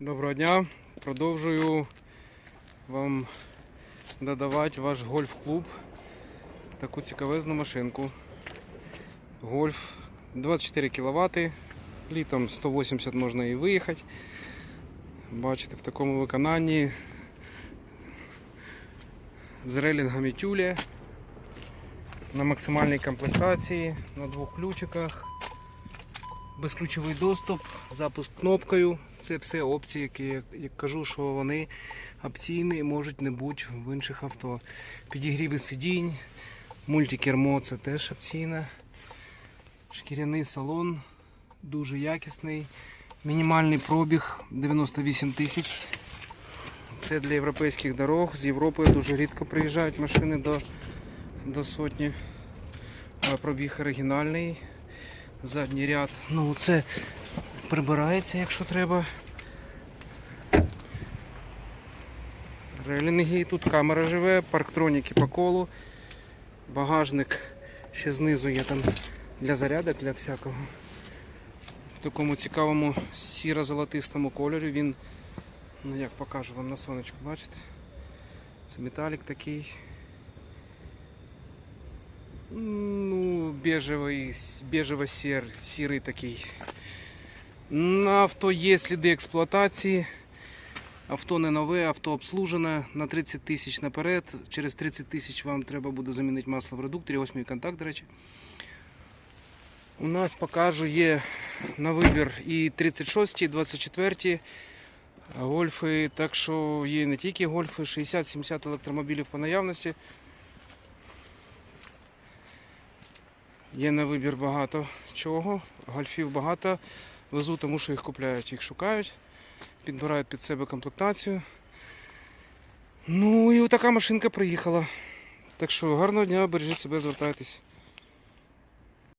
Доброго дня. Продовжую вам додавати ваш гольф-клуб. Таку цікавезну машинку. Гольф 24 кВт. Літом 180 можна і виїхати. Бачите, в такому виконанні з релінгами тюлі на максимальній комплектації, на двох ключиках безключовий доступ, запуск кнопкою. Це все опції, які я кажу, що вони опційні і можуть не бути в інших авто. Підігріви сидінь, мультикермо це теж опційне. Шкіряний салон, дуже якісний. Мінімальний пробіг 98 тисяч. Це для європейських дорог. З Європи дуже рідко приїжджають машини до, до сотні. Пробіг оригінальний задній ряд. Ну це прибирається, якщо треба. Релінги, тут камера живе, парктроніки по колу, багажник ще знизу є там для зарядок, для всякого. В такому цікавому сіро-золотистому кольорі він, ну як покажу вам на сонечку, бачите? Це металік такий. Бежевий, бежево-сір, сірий такий. На авто є сліди експлуатації. Авто не нове, авто обслужене на 30 тисяч наперед. Через 30 тисяч вам треба буде замінити масло в редукторі. Ось мій контакт, до речі. У нас покажу є на вибір і 36, і 24 гольфи. Так що є не тільки гольфи, 60-70 електромобілів по наявності. Є на вибір багато чого. Гольфів багато. Везу, тому що їх купляють, їх шукають, підбирають під себе комплектацію. Ну і отака машинка приїхала. Так що гарного дня, бережіть себе, звертайтесь.